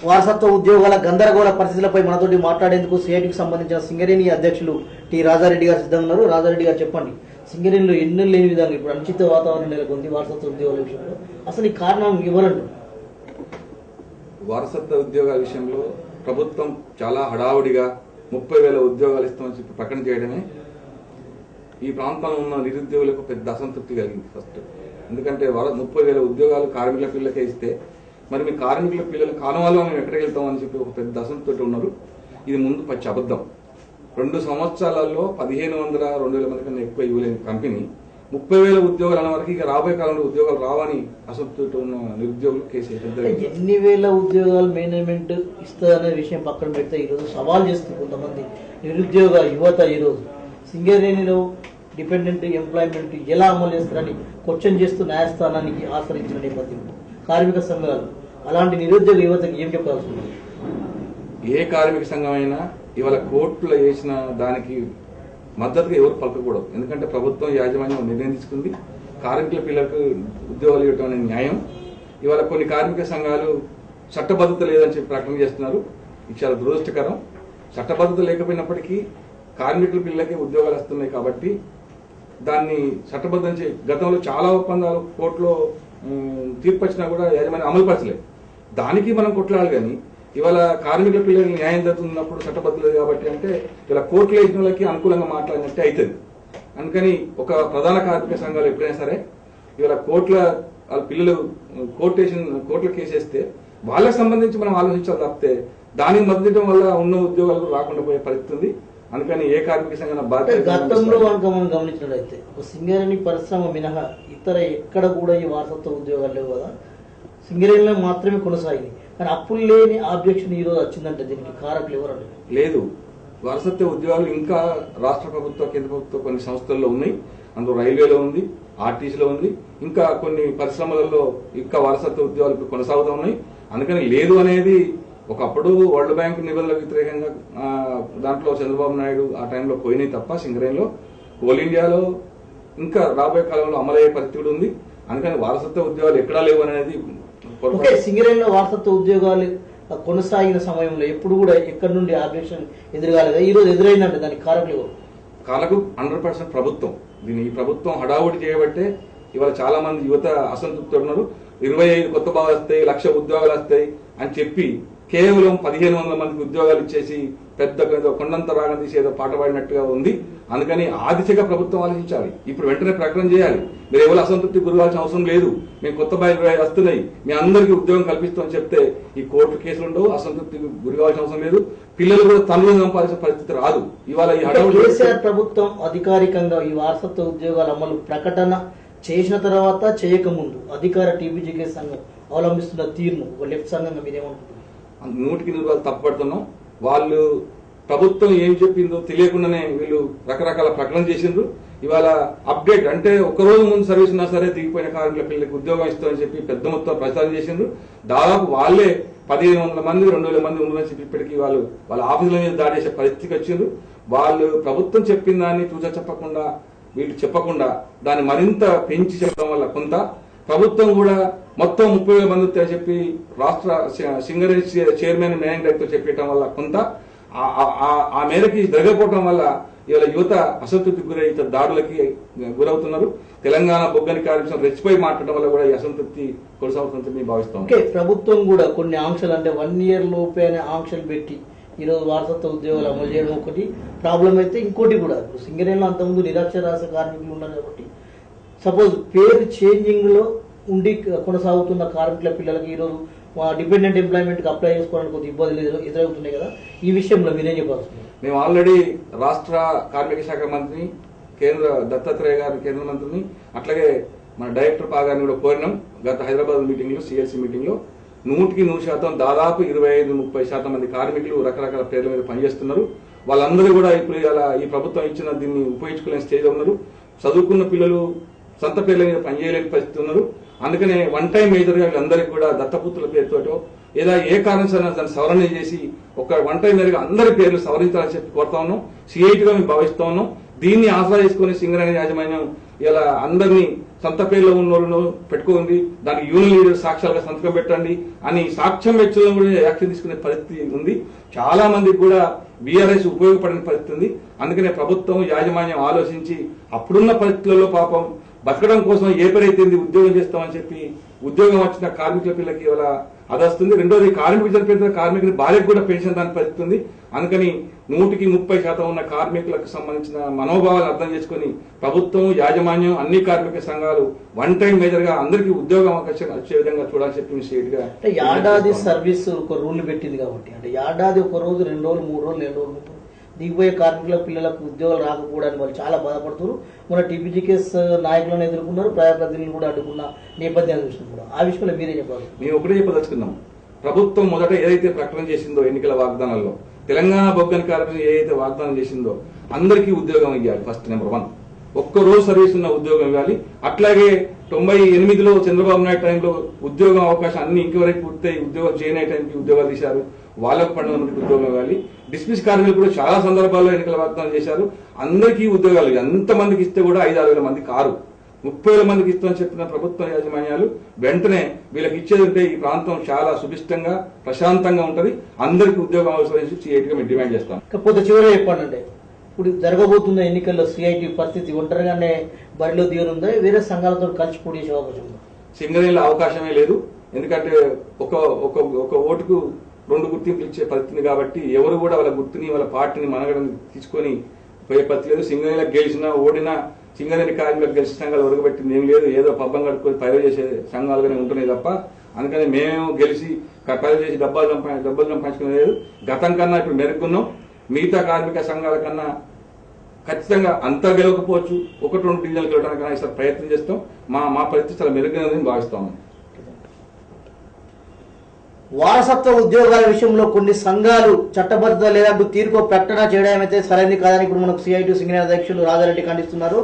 వారసత్వ ఉద్యోగాల గందరగోళ పరిస్థితులపై మనతోటి మాట్లాడేందుకు సిఐటికి సంబంధించిన సింగరేణి అధ్యక్షులు టి రాజారెడ్డి గారు సిద్ధంగా ఉన్నారు రాజారెడ్డి గారు చెప్పండి సింగరేణిలో ఎన్నో లేని విధంగా ఇప్పుడు అనుచిత వాతావరణం నెలకొంది వారసత్వ ఉద్యోగాల విషయంలో. అసలు ఈ కారణం ఎవరంటారు వారసత్వ ఉద్యోగాల విషయంలో ప్రభుత్వం చాలా హడావుడిగా ముప్పై వేల ఉద్యోగాలు ఇస్తామని చెప్పి ప్రకటన చేయడమే ఈ ప్రాంతంలో ఉన్న నిరుద్యోగులకు పెద్ద అసంతృప్తి కలిగింది ఫస్ట్. ఎందుకంటే వర ముప్పై వేల ఉద్యోగాలు కార్మికుల పిల్లకే ఇస్తే మరి మీ కార్మికుల పిల్లల కాలంలో మేము ఎక్కడికి వెళ్తామని చెప్పి ఒక పెద్ద అసంతృప్తి ఉన్నారు. ఇది ముందు పచ్చి అబద్ధం. రెండు సంవత్సరాలలో పదిహేను వందల రెండు వేల మంది కన్నా ఎక్కువ ఇవ్వలేని కంపెనీ ముప్పై వేల ఉద్యోగాలు అన్న వరకు ఇక రాబోయే కాలంలో ఉద్యోగాలు రావని అసంతృప్తి ఉన్న నిరుద్యోగులు కేసీఆర్ ఎన్ని వేల ఉద్యోగాలు మేనేజ్మెంట్ ఇస్తుందనే విషయం పక్కన పెడితే ఈరోజు సవాల్ చేస్తుంది కొంతమంది నిరుద్యోగ యువత ఈరోజు. సింగరేణిలో డిపెండెంట్ ఎంప్లాయ్మెంట్ ఎలా అమలు చేస్తారని క్వశ్చన్ చేస్తూ న్యాయస్థానానికి ఆశ్రయించిన నేపథ్యంలో కార్మిక సంఘాలు అలాంటి నిరుద్యోగ యువతకి ఏం చెప్పాల్సి ఉంది? ఏ కార్మిక సంఘం అయినా ఇవాళ కోర్టులో వేసిన దానికి మద్దతుగా ఎవరు పలకకూడదు. ఎందుకంటే ప్రభుత్వం యాజమాన్యం నిర్ణయం తీసుకుంది. కార్మికుల పిల్లలకు ఉద్యోగాలు ఇవ్వటం అనేది న్యాయం. ఇవాళ కొన్ని కార్మిక సంఘాలు చట్టబద్ధత లేదని చెప్పి ప్రకటన చేస్తున్నారు. ఇది చాలా దురదృష్టకరం. చట్టబద్ధత లేకపోయినప్పటికీ కార్మికుల పిల్లలకి ఉద్యోగాలు వస్తున్నాయి కాబట్టి దాన్ని చట్టబద్ధం చే గతంలో చాలా ఒప్పందాలు కోర్టులో తీర్పు వచ్చినా కూడా యాజమాన్యం అమలుపరచలేదు. దానికి మనం కొట్లాడాలి కానీ ఇవాళ కార్మికుల పిల్లలకి న్యాయం జరుగుతున్నప్పుడు చట్టబద్ధలేదు కాబట్టి అంటే ఇలా కోర్టులో వేసిన వాళ్ళకి అనుకూలంగా మాట్లాడినట్టే అవుతుంది అందుకని ఒక ప్రధాన కార్మిక సంఘాలు ఎప్పుడైనా సరే ఇవాళ కోర్టుల వాళ్ళ పిల్లలు కోర్టేషన్ కోర్టులో కేసేస్తే వాళ్ళకి సంబంధించి మనం ఆలోచించాలి తప్పితే దానికి మద్దతు వల్ల ఉన్న ఉద్యోగాలు రాకుండా పోయే పరిస్థితి ఉంది. అందుకని ఏ కార్మిక సంఘం బాధ్యత గతంలో మనం గమనించినట్లయితే ఒక సింగరేణి పరిశ్రమ మినహా ఇతర ఎక్కడ కూడా ఈ వారసత్వ ఉద్యోగాలు లేవు కదా. సింగరేణిలో మాత్రమే కొనసాగింది. కానీ అప్పులు లేని ఆబ్జెక్షన్ ఈ రోజు వచ్చిందంటే దీనికి. కారకులు ఎవరు లేదు. వారసత్వ ఉద్యోగాలు ఇంకా రాష్ట్ర ప్రభుత్వ కేంద్ర ప్రభుత్వ కొన్ని సంస్థల్లో ఉన్నాయి. అందులో రైల్వేలో ఉంది ఆర్టీసీలో ఉంది. ఇంకా కొన్ని పరిశ్రమలలో ఇంకా వారసత్వ ఉద్యోగాలు ఇప్పుడు కొనసాగుతూ ఉన్నాయి. అందుకని లేదు అనేది ఒకప్పుడు వరల్డ్ బ్యాంక్ నిబంధనలకు వ్యతిరేకంగా దాంట్లో చంద్రబాబు నాయుడు ఆ టైంలో పోయినాయి తప్ప సింగరేణిలో. కోల్ ఇండియాలో ఇంకా రాబోయే కాలంలో అమలయ్యే పరిస్థితి ఉంది. అందుకని వారసత్వ ఉద్యోగాలు ఎక్కడా లేవు అనేది ఓకే. సింగరేణిలో వారసత్వ ఉద్యోగాలు కొనసాగిన సమయంలో ఎప్పుడు కూడా ఎక్కడి నుండి ఆబ్జెక్షన్ ఎదురుగాలేదా? ఈ రోజు ఎదురైందంటే దానికి కారకులు కాలకు హండ్రెడ్ పర్సెంట్ ప్రభుత్వం. దీని ఈ ప్రభుత్వం హడావుడి చేయబట్టే ఇవాళ చాలా మంది యువత అసంతృప్తి ఉన్నారు ఇరవై ఐదు కొత్త బాగా వస్తాయి లక్ష ఉద్యోగాలు వస్తాయి అని చెప్పి కేవలం పదిహేను వందల మందికి ఉద్యోగాలు ఇచ్చేసి పెద్ద ఏదో కొండంత రాగం తీసి ఏదో పాట పాడినట్టుగా ఉంది. అందుకని ఆ దిశగా ప్రభుత్వం ఆలోచించాలి. ఇప్పుడు వెంటనే ప్రకటన చేయాలి. మీరు ఎవరు అసంతృప్తి గురవాల్సిన అవసరం లేదు. మేము కొత్త బయలు వస్తున్నాయి మీ అందరికీ ఉద్యోగం కల్పిస్తామని చెప్తే ఈ కోర్టు కేసులు ఉండవు అసంతృప్తి గురి కావాల్సిన అవసరం లేదు. పిల్లలు కూడా తనలో చంపాల్సిన పరిస్థితి రాదు. ఇవాళ ఈ కేసీఆర్ ప్రభుత్వం అధికారికంగా ఈ వారసత్వ ఉద్యోగాల అమలు ప్రకటన చేసిన తర్వాత చేయకముందు అధికార టీబీజీకే సంఘం అవలంబిస్తున్న తీరును లెఫ్ట్ సంఘంగా మీరేమంటున్నారు నూటికి నూరు వాళ్ళు తప్పుపడుతున్నాం. వాళ్ళు ప్రభుత్వం ఏం చెప్పిందో తెలియకుండానే వీళ్ళు రకరకాల ప్రకటన చేసిండ్రు. ఇవాళ అప్డేట్ అంటే ఒక రోజు ముందు సర్వీస్ ఉన్నా సరే దిగిపోయిన కార్మికుల పిల్లలకు ఉద్యోగం ఇస్తామని చెప్పి పెద్ద మొత్తం ప్రచారం చేసిండ్రు. దాదాపు వాళ్ళే పదిహేను వందల మంది రెండు వేల మంది ఉందని చెప్పి ఇప్పటికీ వాళ్ళు వాళ్ళ ఆఫీసుల మీద దాడేసే పరిస్థితికి వచ్చిండ్రు. వాళ్ళు ప్రభుత్వం చెప్పిన దాన్ని చూసా చెప్పకుండా వీళ్ళు చెప్పకుండా దాన్ని మరింత పెంచి చెప్పడం వల్ల కొంత ప్రభుత్వం కూడా మొత్తం ముప్పై వేల మంది అని చెప్పి రాష్ట్ర సింగరేజ్ చైర్మన్ మేనేజింగ్ డైరెక్టర్ చెప్పడం వల్ల కొంత ఆ- ఆ- మేరకి జరగకపోవడం వల్ల ఇవాళ యువత అసంతృప్తి గురై దాడులకి గురవుతున్నారు. తెలంగాణ బొగ్గని కార్యక్రమం రెచ్చిపోయి మాట్లాడడం వల్ల కూడా ఈ అసంతృప్తి కొనసాగుతుందని మేము భావిస్తాం. ఓకే ప్రభుత్వం కూడా కొన్ని ఆంక్షలు అంటే వన్ ఇయర్ లోపే అనే ఆంక్షలు పెట్టి ఈరోజు వారసత్వ ఉద్యోగాలు అమలు చేయడం ఒకటి. ప్రాబ్లం అయితే ఇంకోటి కూడా. సింగరేణిలో అంతకుముందు నిరక్షరాస్య కార్మికులు ఉన్నారు కాబట్టి సపోజ్ పేరు చేంజింగ్లో ఉండి కొనసాగుతున్న కార్మికుల పిల్లలకి ఈరోజు డిపెండెంట్ ఎంప్లాయ్మెంట్కి అప్లై చేసుకోవడానికి కొద్ది ఇబ్బందులు ఎదురవుతున్నాయి కదా. ఈ విషయంలో మీరేం చెప్పాల్సింది? మేము ఆల్రెడీ రాష్ట్ర కార్మిక శాఖ మంత్రిని కేంద్ర దత్తాత్రేయ గారిని కేంద్ర మంత్రిని అట్లాగే మన డైరెక్టర్ పాగారిని కూడా కోరినాం. గత హైదరాబాద్ మీటింగ్లో సిఎల్సి మీటింగ్లో నూటికి నూరు శాతం దాదాపు ఇరవై ఐదు ముప్పై శాతం మంది కార్మికులు రకరకాల పేర్ల మీద పనిచేస్తున్నారు. వాళ్ళందరూ కూడా ఇప్పుడు ఇలా ఈ ప్రభుత్వం ఇచ్చిన దీన్ని ఉపయోగించుకునే స్టేజ్లో ఉన్నారు. చదువుకున్న పిల్లలు సొంత పేర్ల మీద పనిచేయలేని పరిస్థితి ఉన్నారు అందుకనే వన్ టైం మేజర్గా వీళ్ళందరికీ కూడా దత్తపుత్రుల పేరుతోటో లేదా ఏ కారణం దాన్ని సవరణ చేసి ఒక వన్ టైం మేరగా అందరి పేర్లు సవరించాలని చెప్పి కోరుతా ఉన్నాం. సిఐటిగా మేము భావిస్తా ఉన్నాం. దీన్ని ఆసరా చేసుకుని సింగరేణ యాజమాన్యం ఇలా అందరినీ సొంత పేర్లో ఉన్న వాళ్ళను పెట్టుకుంది దానికి యూనియన్ లీడర్ సాక్ష్యాలుగా సంతకం పెట్టండి అని సాక్ష్యం వెచ్చడం కూడా యాక్షన్ తీసుకునే పరిస్థితి ఉంది. చాలా మందికి కూడా బీఆర్ఎస్ ఉపయోగపడని పరిస్థితి ఉంది. అందుకనే ప్రభుత్వం యాజమాన్యం ఆలోచించి అప్పుడున్న పరిస్థితులలో పాపం బతకడం కోసం ఏ పని అయితే ఉద్యోగం చేస్తామని చెప్పి ఉద్యోగం వచ్చిన కార్మికుల పిల్లకి ఇవాళ అది వస్తుంది. రెండోది కార్మికులు చనిపోయిన కార్మికుల భార్యకు కూడా పెన్షన్ దాని పడుతుంది అందుకని నూటికి ముప్పై శాతం ఉన్న కార్మికులకు సంబంధించిన మనోభావాలు అర్థం చేసుకుని ప్రభుత్వం యాజమాన్యం అన్ని కార్మిక సంఘాలు వన్ టైం మేజర్గా అందరికీ ఉద్యోగం అవకాశం వచ్చే విధంగా చూడాలని చెప్పి స్టేట్గా ఏడాది సర్వీస్ ఒక రూల్ పెట్టింది కాబట్టి అంటే ఏడాది ఒక రోజు రెండు రోజులు మూడు రోజులు రెండు రోజులు. దిగిపోయే కార్మికుల పిల్లలకు ఉద్యోగాలు రాకపోవడానికి వాళ్ళు చాలా బాధపడుతున్నారు. మన టీపీజీకేఎస్ నాయకులను ఎదుర్కొన్నారు ప్రజాప్రతినిధులు కూడా అడ్డుకున్న నేపథ్యాన్ని చూసినాం కూడా. ఆ విషయంలో మీరే చెప్పాలి. మేము ఒకటే చెప్పదలుచుకున్నాం. ప్రభుత్వం మొదట ఏదైతే ప్రకటన చేసిందో ఎన్నికల వాగ్దానాల్లో తెలంగాణ బొగ్గన కార్మికులు ఏదైతే వాగ్దానం చేసిందో అందరికీ ఉద్యోగం ఇవ్వాలి ఫస్ట్ నెంబర్ వన్. ఒక్క రోజు సర్వీస్ ఉన్న ఉద్యోగం ఇవ్వాలి. అట్లాగే తొంభై ఎనిమిదిలో చంద్రబాబు నాయుడు టైంలో ఉద్యోగం అవకాశం అన్ని ఇంకెవరైతే పూర్తయి ఉద్యోగం చేయని టైంకి ఉద్యోగాలు తీశారు. వాళ్ళకు మందికి ఉద్యోగం ఇవ్వాలి డిస్మిస్ కార్మికులు కూడా చాలా సందర్భాల్లో ఎన్నికల వాగ్దానం చేశారు. అందరికీ ఉద్యోగాలు ఎంత మందికి ఇస్తే కూడా ఐదు ఆరు వేల మంది కారు. ముప్పై వేల మందికి ఇస్తామని చెప్పిన ప్రభుత్వ యాజమాన్యాలు వెంటనే వీళ్ళకి ఇచ్చేది ఉంటే ఈ ప్రాంతం చాలా సుభిష్టంగా ప్రశాంతంగా ఉంటది. అందరికీ ఉద్యోగం అవసరం చేయటం మేము డిమాండ్ చేస్తాం. కాకపోతే చివరిగా చెప్పండి అంటే ఇప్పుడు జరగబోతున్న ఎన్నికల్లో సిఐటి పరిస్థితి ఒంటరిగానే బరిలో దిగనుందా? వేరే సంఘాలతో కలిసి పోటీ చేసే అవకాశం ఉందా? సింగరేళ్ళ అవకాశమే లేదు. ఎందుకంటే ఒక ఒక ఒక ఓటుకు రెండు గుర్తింపులు ఇచ్చే పరిస్థితి కాబట్టి ఎవరు కూడా వాళ్ళ గుర్తుని వాళ్ళ పార్టీని మనగడం తీసుకొని పోయే పరిస్థితి లేదు. సింగరేళ్ళ గెలిచినా ఓడినా సింగరేణి కార్మికులకు గెలిచిన సంఘాలు ఒరగబెట్టింది ఏం లేదు. ఏదో పబ్బం కట్టుకొని పైరు చేసే సంఘాలుగానే ఉంటున్నాయి తప్ప అందుకని మేము గెలిచి పైరు చేసి డబ్బాలు సంపా డబ్బులు సంపాదించుకునే లేదు. గతం కన్నా ఇప్పుడు మెరుగున్నాం మిగతా కార్మిక సంఘాల కన్నా ఖచ్చితంగా అంతా గెలవకపోవచ్చు. ఒకటి రెండు డివిజన్లు గెలవడానికి ఈసారి ప్రయత్నం చేస్తాం. మా మా పరిస్థితి చాలా మెరుగైనదని భావిస్తాము వారసత్వ ఉద్యోగాల విషయంలో కొన్ని సంఘాలు చట్టబద్ధ లేదంటూ తీర్పు ప్రకటన చేయడం అయితే సరైనది కాదని ఇప్పుడు మనకు సిఐటి సింగరేణి అధ్యక్షులు రాజారెడ్డి ఖండిస్తున్నారు.